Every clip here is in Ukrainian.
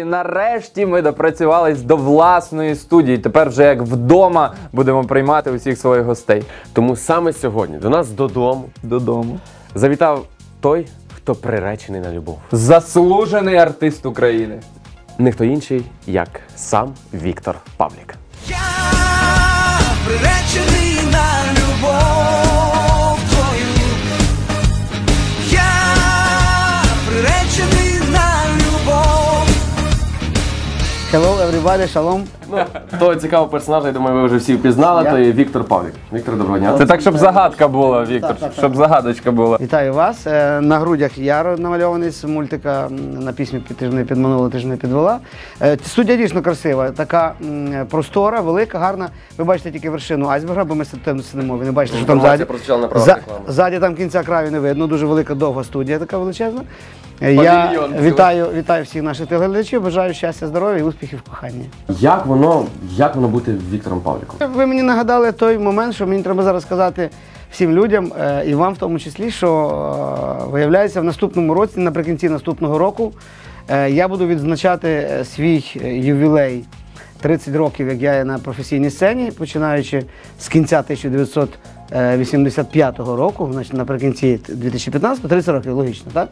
І нарешті ми допрацювались до власної студії. Тепер вже як вдома будемо приймати усіх своїх гостей. Тому саме сьогодні до нас додому Додому. завітав той, хто приречений на любов. Заслужений артист України. Ніхто інший, як сам Віктор Павлік. Я приречений Hello, everybody, шалом. Ну, того цікавого персонажа, я думаю, ви вже всі впізнали, Я? то є Віктор Павлік. Віктор, доброго дня. Це так, щоб загадка була, Віктор. Так, так, так. Щоб загадочка була. Вітаю вас. Е, На грудях Яро намальований з мультика м, на пісні «Ти ж підманула, ти ж не підвела. Е, Студія дійсно красива, така м, простора, велика, гарна. Ви бачите тільки вершину айсберга, бо ми с- там сидимо. Ви не бачите, що там Інформація ззаді. прозвучала на правах реклами. Ззаді там кінця краю не видно. Дуже велика довга студія, така величезна. Е, Я Павільйон вітаю, вітаю всіх наших телеглядачів. Бажаю щастя, здоров'я і успіхів в коханні. Як воно, як воно бути Віктором Павліком? Ви мені нагадали той момент, що мені треба зараз сказати всім людям, е, і вам в тому числі, що е, виявляється в наступному році, наприкінці наступного року, е, я буду відзначати е, свій е, ювілей 30 років, як я є на професійній сцені, починаючи з кінця 1985 року, значить наприкінці 2015 30 років, логічно, так?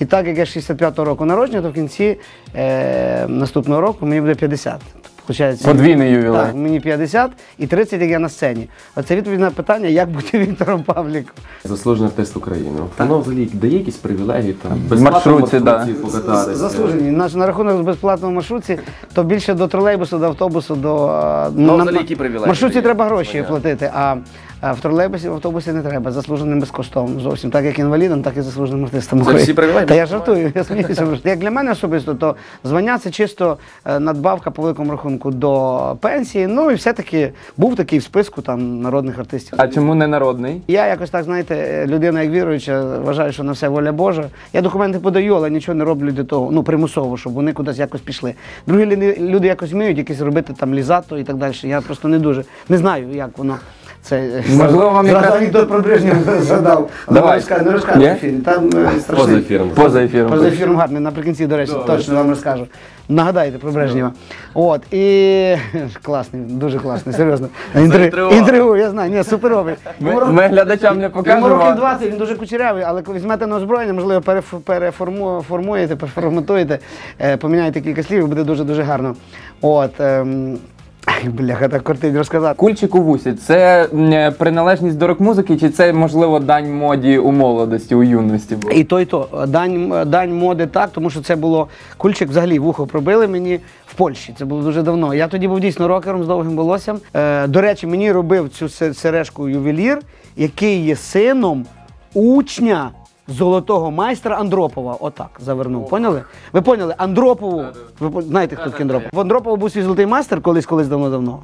І так як я 65-го року народження, то в кінці е, наступного року мені буде 50. Получається, Подвійний ювілей. Так, мені 50 і 30, як я на сцені. Оце відповідь на питання, як бути Віктором Павліком. Заслужений артист України. Воно взагалі дає якісь привілегії там В маршрутці, да. покататися. Заслужені. На, на рахунок безплатного маршрутці, то більше до тролейбусу, до автобусу, до е, Ну, на- взагалі, які привілегії маршрутці треба гроші Понятно. платити. А, а в тролейбусі, в автобусі не треба. Заслуженим безкоштовно. Зовсім так як інвалідам, так і заслуженим артистам. Це України. всі привілегії? Та я жартую, я сміюся. Як для мене особисто, то звання це чисто е, надбавка по великому рахунку до пенсії. Ну і все-таки був такий в списку там народних артистів. А чому не народний? Я якось так, знаєте, людина як віруюча, вважаю, що на все воля Божа. Я документи подаю, але нічого не роблю для того, ну примусово, щоб вони кудись якось пішли. Другі люди, люди якось вміють якісь робити там лізато і так далі. Я просто не дуже не знаю, як воно. Це Можливо, вам якраз- Віктор про Брежнєв згадав. Давай. Не розкажу, не розкажу в ефірі. Там е, страшний. Поза ефіром. Поза ефіром. Поза ефіром гарний, наприкінці, до речі, точно вам розкажу. Нагадайте про Брежнєва. От, і класний, дуже класний, серйозно. Інтри... Інтригую, я знаю, ні, суперовий. Ми, ми глядачам не Йому років 20, він дуже кучерявий, але коли візьмете на озброєння, можливо, переформуєте, переформатуєте, е, поміняєте кілька слів, буде дуже-дуже гарно. От, ем, ай, бляха, так кортить розказати. Кульчик у вусі це м, приналежність до рок-музики, чи це можливо дань моді у молодості, у юності була? І то, і то. Дань, дань моди так, тому що це було кульчик взагалі вухо пробили мені в Польщі. Це було дуже давно. Я тоді був дійсно рокером з довгим волоссям. Е, до речі, мені робив цю сережку ювелір, який є сином учня. Золотого майстра Андропова, отак завернув. Поняли? Ви поняли? Андропову. Ви по- знаєте, хто такий Андропов? В Андропова був свій золотий майстер колись, колись давно-давно.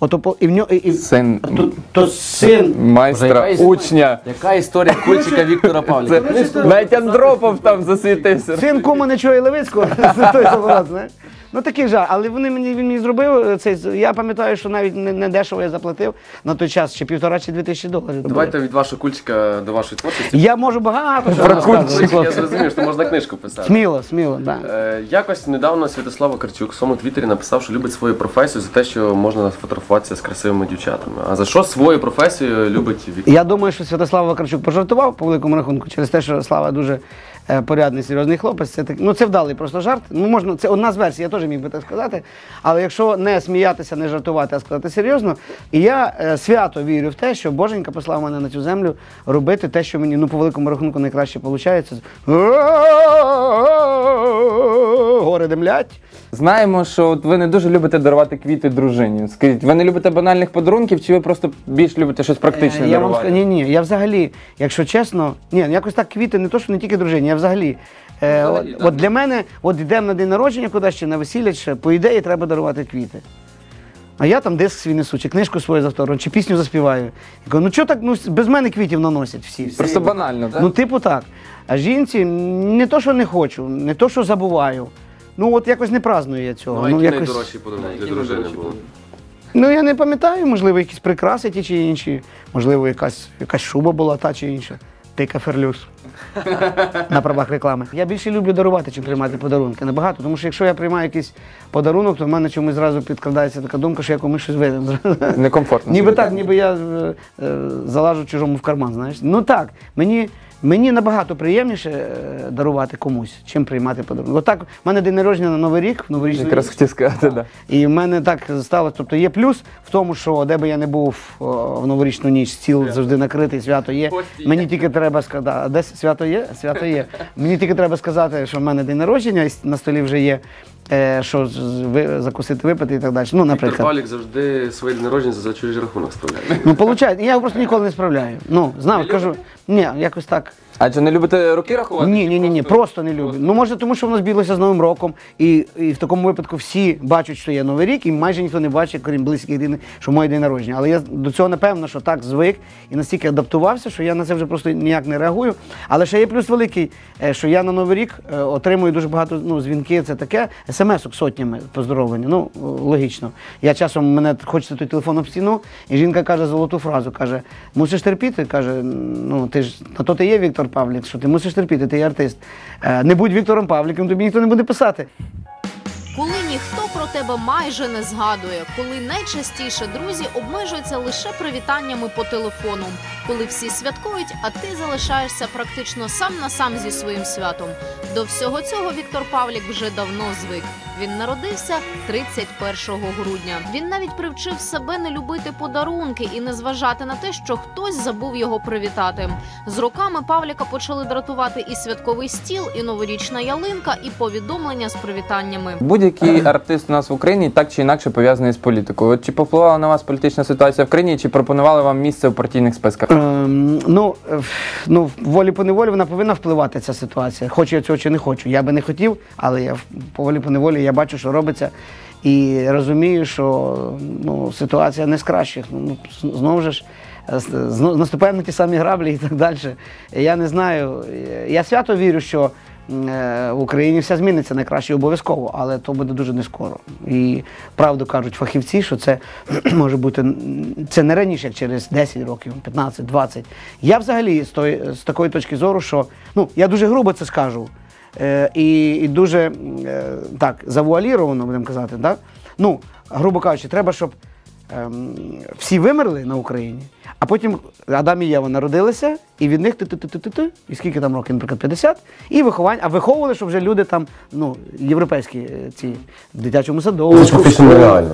Ото по- і в нього і, і, Син то, то син майстра, Яка учня. Яка історія кульчика Віктора Павліка? Це навіть Андропов там засвітився. Син кума нічого і Левицького, той заворот, знаєш. Ну такий жах, але вони мені він мені зробив е, цей. Я пам'ятаю, що навіть не, не дешево я заплатив на той час, чи півтора, чи дві тисячі доларів. Давайте від вашого кульчика до вашої творчості. Я можу багато що Про розказувати. я зрозумів, що можна книжку писати. Сміло, сміло, так. Да. Е, Якось недавно Святослав Вакарчук в своєму твіттері написав, що любить свою професію за те, що можна фотографуватися з красивими дівчатами. А за що свою професію любить Віктор? Я думаю, що Святослав Вакарчук пожартував по великому рахунку через те, що Слава дуже порядний, серйозний хлопець. Це так, ну це вдалий просто жарт. Ну можна, це одна з версій, я теж міг би так сказати. Але якщо не сміятися, не жартувати, а сказати серйозно, і я е, свято вірю в те, що Боженька послав мене на цю землю робити те, що мені ну по великому рахунку найкраще виходить. Гори демлять. Знаємо, що от ви не дуже любите дарувати квіти дружині. Скажіть, ви не любите банальних подарунків, чи ви просто більш любите щось практичне Е, Я вам дарувати? скажу, ні, ні, я взагалі, якщо чесно, ні, якось так квіти, не то, що не тільки дружині, я взагалі. Е, от, от для мене, от йдемо на день народження кудись чи на весілля, чи по ідеї треба дарувати квіти. А я там диск свій несу, чи книжку свою завтором, чи пісню заспіваю. Я кажу, ну чого так, ну без мене квітів наносять всі. Просто банально, так? Ну, типу так. А жінці не то, що не хочу, не то, що забуваю. Ну от якось не праздную я цього. Ну, а які якось... найдорожчі подарунки для дружини були? Ну я не пам'ятаю, можливо, якісь прикраси ті чи інші, можливо, якась, якась шуба була та чи інша. Ти каферлюс. На правах реклами. Я більше люблю дарувати, чим приймати подарунки. Набагато. Тому що якщо я приймаю якийсь подарунок, то в мене чомусь зразу підкрадається така думка, що я комусь щось винен. Некомфортно. Ніби так, ніби я е, е, залажу чужому в карман, знаєш. Ну так, мені, мені набагато приємніше е, дарувати комусь, чим приймати подарунок. Отак, в мене день народження на Новий рік, новорічний Якраз хотів сказати, да. і в мене так сталося. Тобто є плюс в тому, що де би я не був в новорічну ніч, стіл завжди накритий, свято є. Мені тільки треба сказати, а де свято є? Свято є. Мені тільки треба сказати, що в мене день народження, і на столі вже є. Е, Що з- ви- закусити, випити і так далі. Ну, Віктор наприклад. Завжди своє день народження за чужий рахунок справляє. Ну, виходить, я його просто ніколи не справляю. Ну, знав, кажу, ні, якось так. А чи не любите роки рахувати? Ні, ні, ні, ні, просто не люблю. Ну може, тому що воно збіглося з Новим роком, і, і в такому випадку всі бачать, що є Новий рік, і майже ніхто не бачить, крім близьких рідних, що моє день народження. Але я до цього напевно, що так звик і настільки адаптувався, що я на це вже просто ніяк не реагую. Але ще є плюс великий, е, що я на Новий рік е, отримую дуже багато ну, дзвінки, це таке, смс-ок сотнями поздоровлення. Ну, е, логічно. Я часом мене хочеться той телефон об стіну, і жінка каже золоту фразу: каже: мусиш терпіти. каже, ну ти ж на то ти є Віктор Павлік, що ти мусиш терпіти, ти є артист. Е, Не будь Віктором Павліком, тобі ніхто не буде писати. Коли ніхто про тебе майже не згадує, коли найчастіше друзі обмежуються лише привітаннями по телефону, коли всі святкують, а ти залишаєшся практично сам на сам зі своїм святом. До всього цього Віктор Павлік вже давно звик. Він народився 31 грудня. Він навіть привчив себе не любити подарунки і не зважати на те, що хтось забув його привітати. З роками Павліка почали дратувати і святковий стіл, і новорічна ялинка, і повідомлення з привітаннями. Будь-який артист у нас в Україні так чи інакше пов'язаний з політикою. От чи повпливала на вас політична ситуація в країні, чи пропонували вам місце в партійних списках? Ем, ну, е, ну, волі по неволі вона повинна впливати ця ситуація. Хочу я цього чи не хочу. Я би не хотів, але я по волі по неволі я бачу, що робиться. І розумію, що ну, ситуація не з кращих. Ну, знову ж е, наступаємо на ті самі граблі і так далі. Я не знаю. Я свято вірю, що в Україні все зміниться найкраще обов'язково, але то буде дуже не скоро. І правду кажуть фахівці, що це може бути це не раніше, як через 10 років, 15, 20. Я взагалі з, тої, з такої точки зору, що ну я дуже грубо це скажу. Е, і, і дуже е, так завуаліровано, будемо казати, так? Ну, грубо кажучи, треба, щоб всі вимерли на Україні, а потім Адам і Єва народилися, і від них ти-ти-ти-ти-ти, і скільки там років, наприклад, 50, і виховання, а виховували, щоб вже люди там, ну, європейські е, ці в дитячому садочку. в школі.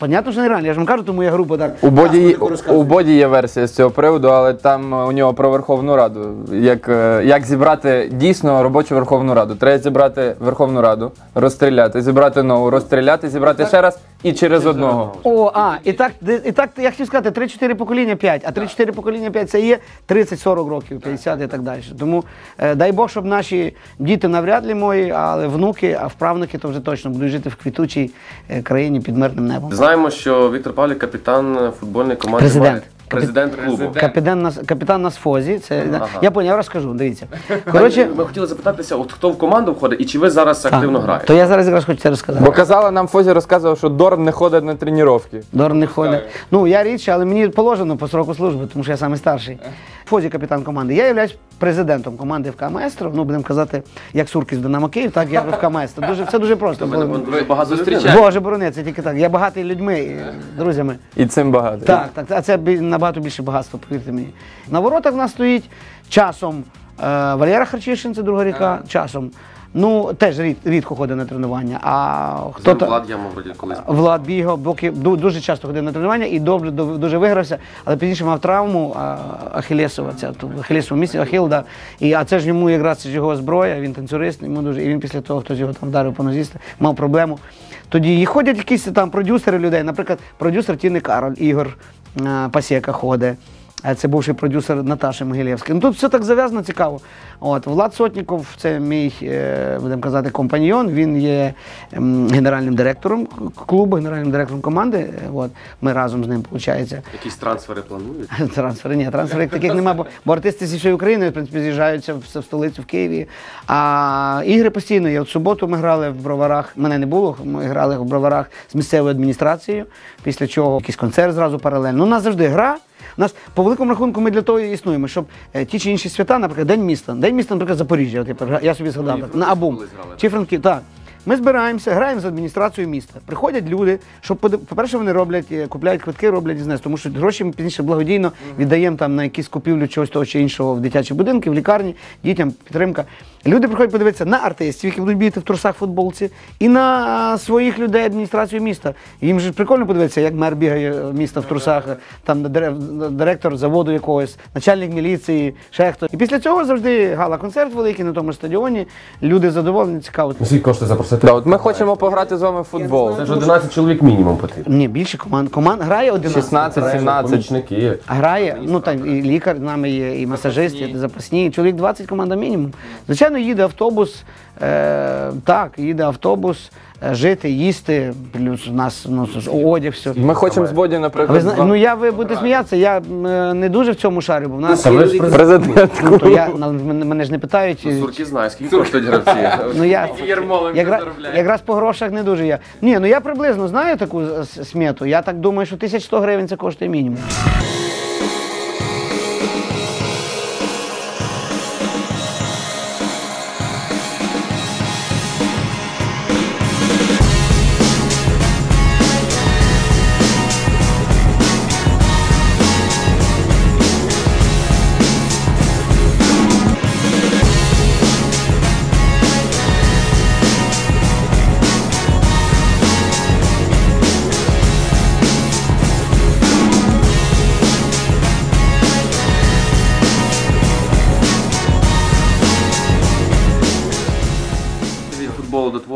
Понятно, що нереально. Я ж вам кажу, тому я грубо так. У Боді, у Боді є версія з цього приводу, але там е, у нього про Верховну Раду. Як, е, як зібрати дійсно робочу Верховну Раду? Треба зібрати Верховну Раду, розстріляти, зібрати нову, розстріляти, зібрати ще раз і через одного. О, а, і так, і так я хотів сказати, 3-4 покоління 5, а 3-4 покоління 5 це є 30-40 років, 50 і так далі. Тому е, дай Бог, щоб наші діти навряд ли мої, але внуки, а вправнуки то вже точно будуть жити в квітучій е, країні під мирним небом. Знаємо, що Віктор Павлік капітан футбольної команди. Президент. Президент клубу. Капітан на, капітан на сфозі, це Ага. я поняв, я розкажу, дивіться. Коротше, Ми хотіли запитатися, от хто в команду входить і чи ви зараз активно активно граєте? то я зараз якраз хочу це розказати. Бо казала нам Фозі розказував, що Дорн не ходить на тренування. Дор не ходить. Ну, я рідше, але мені положено по сроку служби, тому що я найстарший. старший. Фозі капітан команди. Я являюсь президентом команди ФК Маестро. Ну, будемо казати, як Суркіс Динамо Київ, так я ФК Маестро. Дуже, все дуже просто. Ви, багато людей. Боже борони, це тільки так. Я багатий людьми, і друзями. І цим багато. Так, так, а це бі- набагато більше багатства, повірте мені. На воротах в нас стоїть часом е, Валера Харчишин, це друга ріка, часом. Ну, теж рід, рідко ходить на тренування. А хто то. Влад Яма вроді колись. Влад бігав, боки дуже часто ходив на тренування і добре дуже вигрався, але пізніше мав травму Ахілесова, ця ту- Ахілесову місці, Ахіл, да. І а це ж йому якраз його зброя, він танцюрист, йому дуже і він після того, хтось його там вдарив по нозі, мав проблему. Тоді і ходять якісь там продюсери людей, наприклад, продюсер Тіни Кароль, Ігор Пасєка ходить. Це бувший продюсер Наташі Могилєвської. Ну тут все так зав'язано цікаво. От Влад Сотніков, це мій, е, будемо казати, компаньйон. Він є ем, генеральним директором клубу, генеральним директором команди. Е, От ми разом з ним, виходить. Якісь трансфери планують? Трансфери, ні, трансферів таких немає, бо, бо артисти зі всієї України, в принципі, з'їжджаються в, в столицю в Києві. А ігри постійно є. От в суботу ми грали в броварах. Мене не було. Ми грали в броварах з місцевою адміністрацією. Після чого якийсь концерт зразу паралельно. Ну, у нас завжди гра. У нас по великому рахунку ми для того і існуємо, щоб е, ті чи інші свята, наприклад, День міста. День міста, наприклад, Запоріжжя. От я, я собі згадав так, на Абум. Чи Франки, так. Ми збираємося, граємо з адміністрацією міста. Приходять люди, щоб по-перше, вони роблять, е, купляють квитки, роблять бізнес, тому що гроші ми пізніше благодійно віддаємо там на якісь купівлю чогось того чи іншого в дитячі будинки, в лікарні, дітям підтримка. Люди приходять подивитися на артистів, які будуть бігати в трусах футболці, і на своїх людей адміністрацію міста. Їм же прикольно подивитися, як мер бігає е, міста в трусах, там дире- директор заводу якогось, начальник міліції, ще хто. І після цього завжди гала-концерт великий на тому стадіоні. Люди задоволені, цікаво. Ну, Скільки коштує запросити? Да, от ми хочемо пограти з вами в футбол. Це ж 11 чоловік мінімум потрібно. Ні, більше команд. Команд грає 11. 16, 17. Помічники. Грає, ну там і лікар з нами є, і масажист, і запасні. Чоловік 20 команда мінімум. Звичайно, їде автобус, е, так, їде автобус, жити, їсти, плюс у нас ну, одяг, все. Ми хочемо з Боді, наприклад, ви з знаєте, вами- ну я ви будете сміятися, я м, е, не дуже в цьому шарю, бо в нас Та ви ж президент. ну, то я, на- мене, мене ж не питають. Ну, Сурки знають, скільки коштують гравці. Ну я Ярмоленко якраз, заробляє. якраз по грошах не дуже я. Ні, ну я приблизно знаю таку е, с- смету. Я так думаю, що 1100 гривень це коштує мінімум.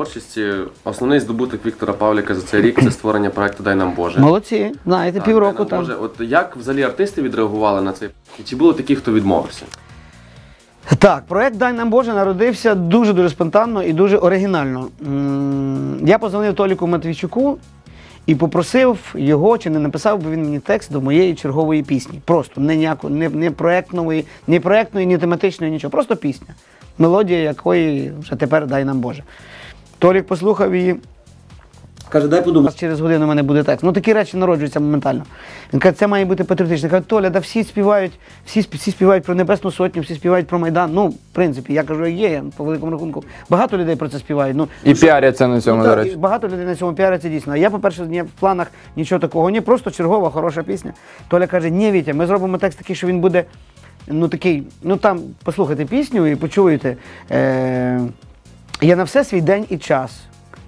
Творчості основний здобуток Віктора Павліка за цей рік це створення проекту Дай нам Боже. Молодці, знаєте, Так, півроку нам там. Боже». От як взагалі артисти відреагували на це? І чи були такі, хто відмовився? Так, проект Дай нам Боже народився дуже дуже спонтанно і дуже оригінально. М, Я позвонив Толіку Матвійчуку і попросив його, чи не написав би він мені текст до моєї чергової пісні. Просто не ніякої, не, не проектної, ні проектної, ні тематичної, нічого. Просто пісня. Мелодія якої вже тепер дай нам Боже. Толік послухав її. Каже, дай подумати. Через годину у мене буде текст. Ну такі речі народжуються моментально. Він каже, це має бути патріотично. Каже, Толя, да всі співають, всі, всі співають про Небесну Сотню, всі співають про Майдан. Ну, в принципі, я кажу, є, я по великому рахунку. Багато людей про це співають. Ну, І піаряться на цьому, Ну, до так, речі. Багато людей на цьому піаряться дійсно. А я, по-перше, ні, в планах нічого такого. Ні, просто чергова хороша пісня. Толя каже, ні, Вітя, ми зробимо текст такий, що він буде. Ну такий, ну там послухайте пісню і почуєте. Е- є на все свій день і час.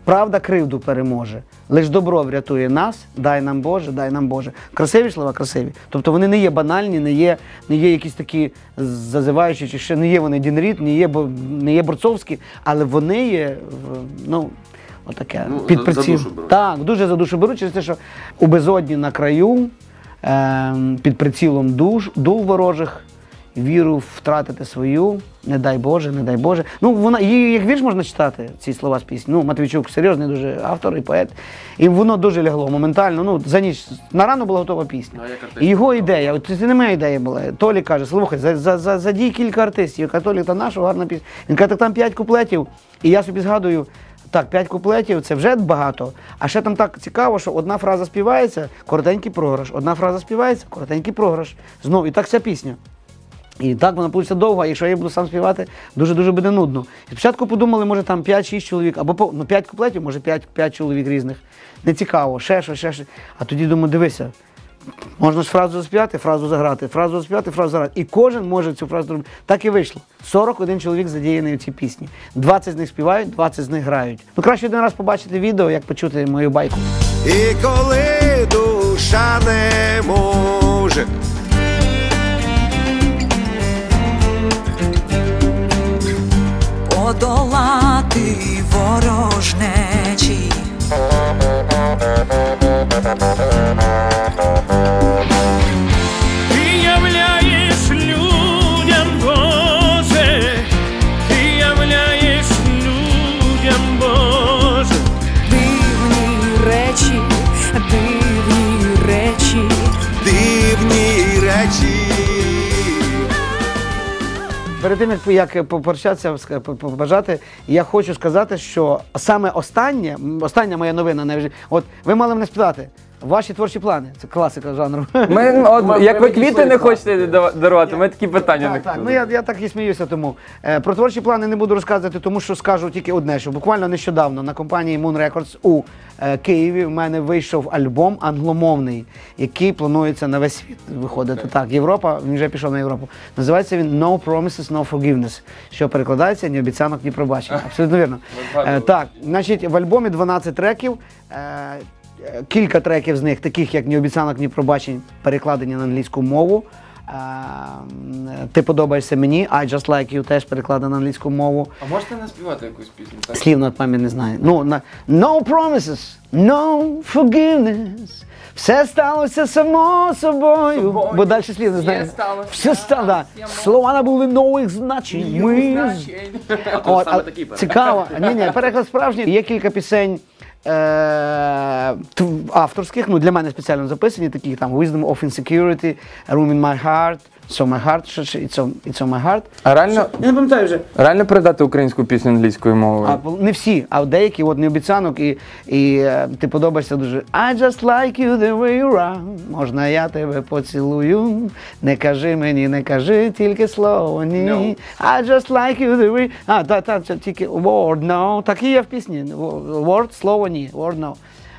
Правда кривду переможе. Лиш добро врятує нас, дай нам Боже, дай нам Боже. Красиві слова, красиві. Тобто вони не є банальні, не є, не є якісь такі зазиваючі, чи ще не є вони Дінрід, не є, не є борцовські, але вони є, ну, отаке. Ну, під за- за приціл. Так, дуже за душу беруть через те, що у безодні на краю, ем, під прицілом душ, дул ворожих, віру втратити свою, не дай Боже, не дай Боже. Ну, вона, її як вірш можна читати, ці слова з пісні. Ну, Матвійчук серйозний дуже автор і поет. І воно дуже лягло моментально. Ну, за ніч на рано була готова пісня. Ну? І його ідея, от це не моя ідея була. Толі каже, слухай, за, за, за, задій кілька артистів. Толік, та наша гарна пісня. Він каже, так там п'ять куплетів. І я собі згадую, так, п'ять куплетів це вже багато. А ще там так цікаво, що одна фраза співається, коротенький програш. Одна фраза співається, коротенький програш. Знову, і так вся пісня. І так вона вийде довго, а якщо я буду сам співати, дуже-дуже буде нудно. І спочатку подумали, може там 5-6 чоловік, або ну, 5 куплетів, може 5, 5 чоловік різних. Не цікаво, ще щось, ще щось. А тоді думаю, дивися, можна ж фразу заспівати, фразу заграти, фразу заспівати, фразу заграти. І кожен може цю фразу зробити. Так і вийшло. 41 чоловік задіяний у цій пісні. 20 з них співають, 20 з них грають. Ну краще один раз побачити відео, як почути мою байку. І коли душа не може подолати ворожнечі. Перед тим як, попрощатися, побажати, я хочу сказати, що саме останнє, остання моя новина, навіть, от ви мали мене спитати, Ваші творчі плани. Це класика жанру. Ми, от, Ми- як ви квіти не хочете дава- дарувати, ми такі питання не Так, так. Ну я, я так і сміюся тому. Е, про творчі плани не буду розказувати, тому що скажу тільки одне, що буквально нещодавно на компанії Moon Records у е, Києві в мене вийшов альбом англомовний, який планується на весь світ виходити. Так, Європа, він вже пішов на Європу. Називається він No Promises, No Forgiveness, що перекладається ні обіцянок, ні пробачення. Абсолютно вірно. Е, так, значить, в альбомі 12 треків. Е, Кілька треків з них, таких як ні обіцянок, ні пробачень, перекладені на англійську мову. Ем, Ти подобаєшся мені, I just like you теж перекладено на англійську мову. А можете наспівати якусь пісню? Так? Слів на пам'ять не знаю. Ну, на, no promises, no forgiveness. Все сталося само собою. Собою. Бо далі слів не знаю. Все сталося Все стало. Слова набули нових значень. Ми От, саме а, такий цікаво. Ні, ні, переклад справжній. Є кілька пісень. Е, авторських, ну для мене спеціально записані, такі там Wisdom of Insecurity, Room in My Heart, So My Heart, It's on, It's on My Heart. А реально, Я не пам'ятаю вже. реально передати українську пісню англійською мовою? А, не всі, а деякі от не обіцянок, і, і е, ти подобаєшся дуже. I just like you the way you are. Можна я тебе поцілую. Не кажи мені, не кажи тільки слово ні. No. I just like you the way. А, та, та, це тільки word no. Так і є в пісні. Word, слово ні. Word no.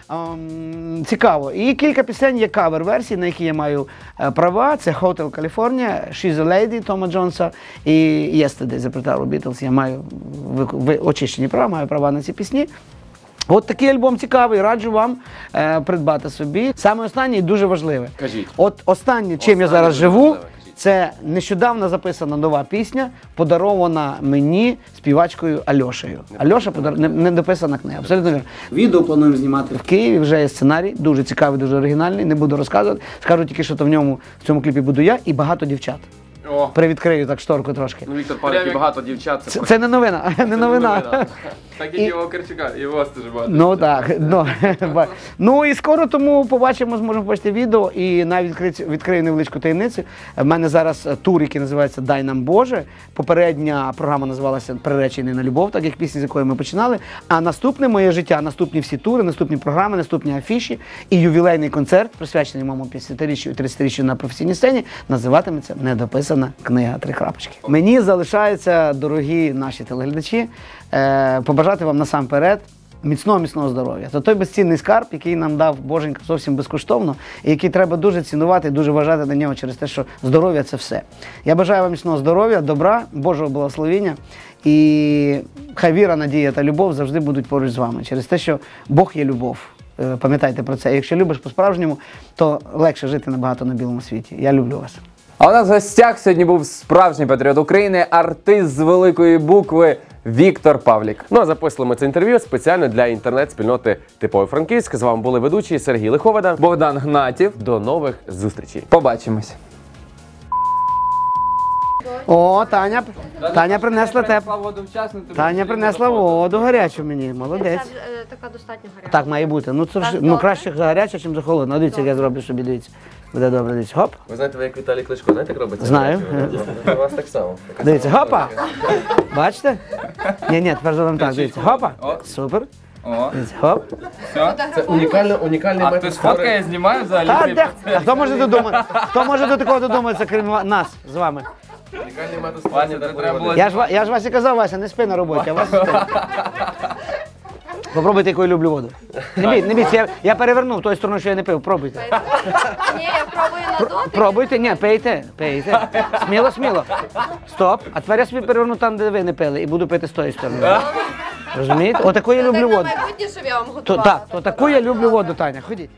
Ем, цікаво. І кілька пісень є кавер-версії, на які я маю е, права. Це Hotel California, She's a Lady Тома Джонса і Yesterday за Притару Beatles. Я маю очищені права, маю права на ці пісні. От такий альбом цікавий, раджу вам е, придбати собі. Саме останнє і дуже важливе. Кажіть. От останнє, чим я зараз живу, важливе. Це нещодавно записана нова пісня, подарована мені співачкою Альошею. Альоша подар... не, не дописана книга. Абсолютно вірно. Відео плануємо знімати в Києві. Вже є сценарій, дуже цікавий, дуже оригінальний. Не буду розказувати. Скажу тільки, що то в ньому в цьому кліпі буду я і багато дівчат. О, Привідкрию так шторку трошки. Ну, Віктор Павлік і багато дівчат. Це, це не новина, не новина. так І- як і у Карчука, і вас теж багато. Ну так. Ну, ну і скоро тому побачимо, зможемо побачити відео і навіть відкрию, відкрию невеличку таємницю. В мене зараз тур, який називається Дай нам Боже. Попередня програма називалася Приречений на любов, так як пісня, з якої ми починали. А наступне моє життя, наступні всі тури, наступні програми, наступні афіші і ювілейний концерт, присвячений моєму 50-річчю і 30-річчю на професійній сцені, називатиметься Недописана книга три крапочки. Мені залишається, дорогі наші телеглядачі, е, побажати вам насамперед міцного міцного здоров'я. То той безцінний скарб, який нам дав Боженька зовсім безкоштовно, і який треба дуже цінувати і дуже вважати на нього через те, що здоров'я це все. Я бажаю вам міцного здоров'я, добра, Божого благословіння. І хай віра, надія та любов завжди будуть поруч з вами. Через те, що Бог є любов. Е, Пам'ятайте про це. Якщо любиш по-справжньому, то легше жити набагато на білому світі. Я люблю вас. А у нас в гостях сьогодні був справжній патріот України, артист з великої букви Віктор Павлік. Ну а записали ми це інтерв'ю спеціально для інтернет-спільноти Типовий Франківськ. З вами були ведучі Сергій Лиховода. Богдан Гнатів. До нових зустрічей. Побачимось. О, Таня, Таня принесла тебе. воду вчасно. Таня принесла воду гарячу мені. Молодець. Це е, така достатньо гаряча. Так має бути. Ну це вже ну краще гаряче, ніж захолодно. Ну, Дивіться, як я зроблю собі, дивіться. Буде добре, дивіться. Хоп. Ви знаєте, ви як Віталій Кличко, знаєте, як робиться? Знаю. У вас так само. Дивіться, хопа. Бачите? Ні, ні, тепер зробимо так. Дивіться, хопа. Супер. О, Дивіться, хоп. Це унікально, унікальний а метод. хтось фоткає, знімає взагалі? Та де? А хто може додумати? Хто може до такого додуматися, крім ва- нас з вами? Унікальний метод Вася, створення треба було Я ж, ва- я ж вас і казав, Вася, не спи на роботі, а вас спи. Попробуйте, яку я люблю воду. Не бій, не бійтеся, я, я перевернув тою стороною, що я не пив. Пробуйте. Ні, я пробую на дотик. Пробуйте, ні, пийте, пийте. Сміло, сміло. Стоп. А тепер я собі переверну там, де ви не пили, і буду пити з тої сторони. Розумієте? Отаку я люблю воду. майбутнє, щоб я вам То, готувала. так, отаку я люблю воду, Таня. Ходіть.